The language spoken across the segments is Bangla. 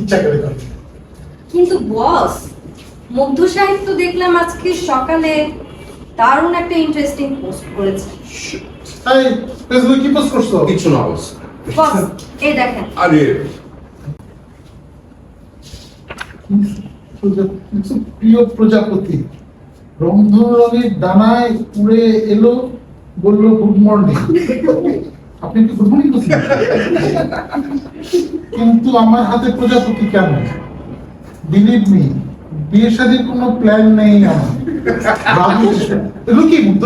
ইচ্ছা করে করে। কিন্তু বস মুগ্ধ সাহিত্য দেখলাম আজকে সকালে দারুণ একটা ইন্টারেস্টিং পোস্ট করেছে। এই ফেসবুকে কি পোস্ট করছ? কিছু না বস। বস এই দেখেন। আরে। প্রিয় প্রজাপতি রংধনুরঙের ডানায় উড়ে এলো বলল গুড মর্নিং আপনি কি গুড মর্নিং করছেন। কিন্তু আমার হাতে প্রজাপতি কেন? বিলিভ মি বিয়ে শাদীর কোনো প্ল্যান নেই আমার। এগুলো কি বুদ্ধ?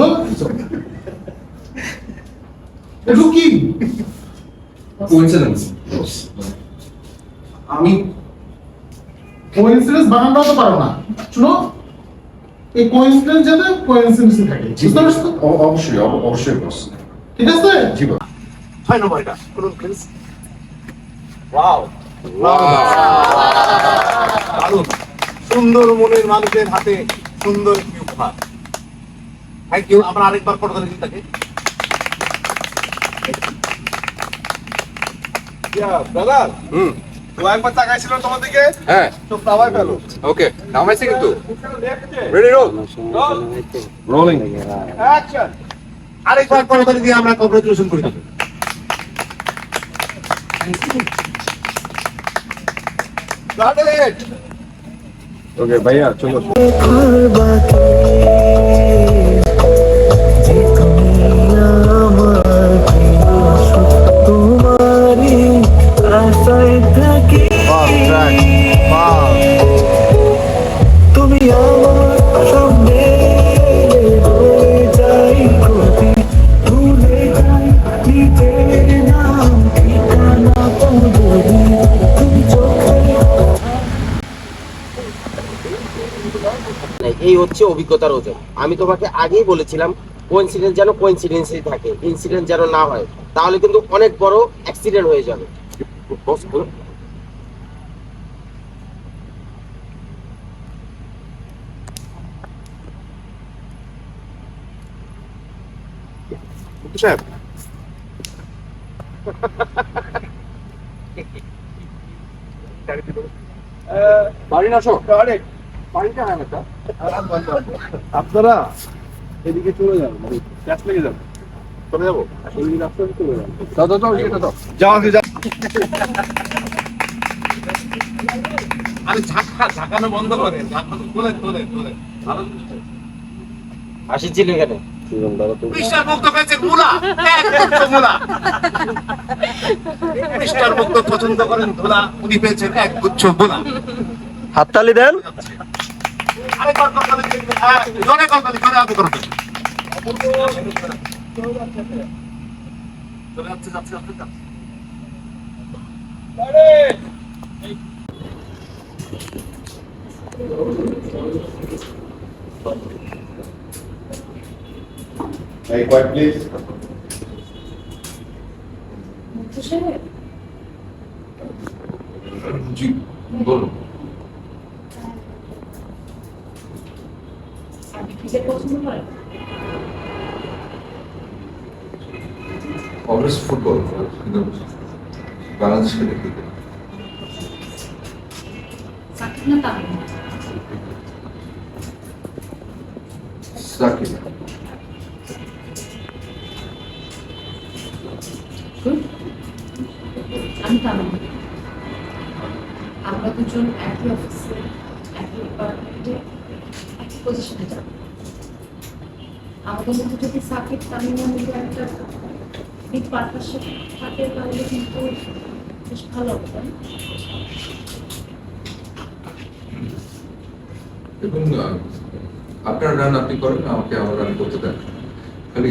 এগুলো কি কোইন্সিডেন্স আমি কোইন্সিডেন্স বানানো তো পারো না। শুনো এই কোইন্সিডেন্স যাতে কোইন্সিডেন্স থাকে বুঝতে পারছ? অবশ্যই অবশ্যই ঠিক আছে? জি বস ছয় নম্বরটা প্লিজ ওয়াও দারুণ। সুন্দর মনের মানুষের হাতে সুন্দর একটি উপহার। থ্যাংক ইউ আমরা আরেকবার ফটো ধরে তাকে। ব্রাদার হুম। ও একবার তাকাইছিল তোমার দিকে। হ্যাঁ। ফেলো ওকে নামাইছে কিন্তু। রেডি রোল রোলিং অ্যাকশন আরেকবার ফটো ধরে দিয়ে আমরা কংগ্রেচুলেশন করি! ওকে ভাইয়া চলো এই হচ্ছে অভিজ্ঞতার ওজন। আমি তোমাকে আগেই বলেছিলাম কোইন্সিডেন্ট যেন কোইন্সিডেন্সই থাকে ইনসিডেন্ট যেন না হয় তাহলে কিন্তু অনেক বড় অ্যাক্সিডেন্ট হয়ে যাবে। বাড়ি না বাড়িটা হ্যাঁ একটা। আপনারা এদিকে চলে যান লেগে চলে যাব? এই রাস্তায় চলে যান। দাও দাও দাও এটা দাও। যাও আগে যাও। আরে ঝাঁকা ঝাঁকানো বন্ধ করে। ঝাঁকানো তোলে তোলে তোলে ভালো এখানে। মিস্টার মুক্ত পেয়েছে মুলা একগুচ্ছ মুলা। মিস্টার মুক্ত পছন্দ করেন ধুলা উনি পেয়েছেন এক গুচ্ছ মুলা। হাততালি দেন? আরেকবার করতালি হ্যাঁ জোরে করতালি জোরে আগে করবেন যাচ্ছে যাচ্ছে যাচ্ছে যাচ্ছে। এই কোয়াইট প্লিজ জি বলুন। আপনি ফুটবল কিন্তু বাংলাদেশ ক্রিকেট আমি তামিম। আমরা দুজন একই অফিসে একই ডিপার্টমেন্টে পজিশনে আমাদের মধ্যে যদি সাকিব তামিমের মধ্যে একটা বিগ পার্টনারশিপ থাকে, তাহলে কিন্তু বেশ ভালো হবে? দেখুন আপনার রান আপনি করেন আমাকে আমার রান করতে দেন। খালি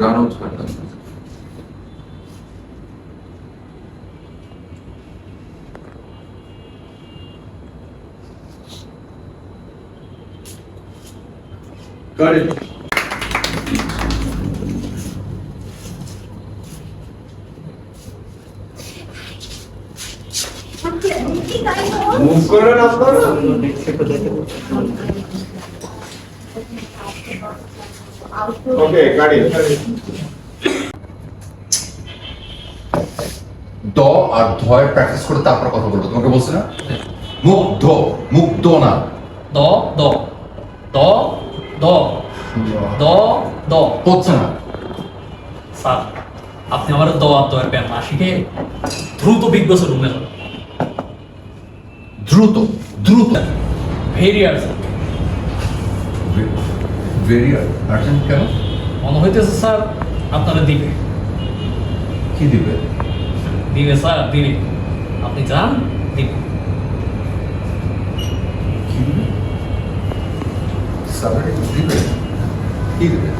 রান আউট আপনারা ওকে গাড়ি দ আর ধয়ের প্র্যাকটিস করে তারপর কথা বলব। তোমাকে বলছি না? মুগ্ধ মুগ্ধ না। দ দ দ দ। দ। দ হচ্ছে না স্যার আপনি আমার দ আর দয়ের ব্যায়াম না শিখে দ্রুত বসের রুমে যান দ্রুত দ্রুত। ভেরি আর্জেন্ট ভেরি আর্জেন্ট কেন? মনে হইতেছে স্যার আপনারা দিবে। কি দিবে? দিবে স্যার দিবে। আপনি যান দিবে কি দিবে স্যালারি দিবে কি দিবে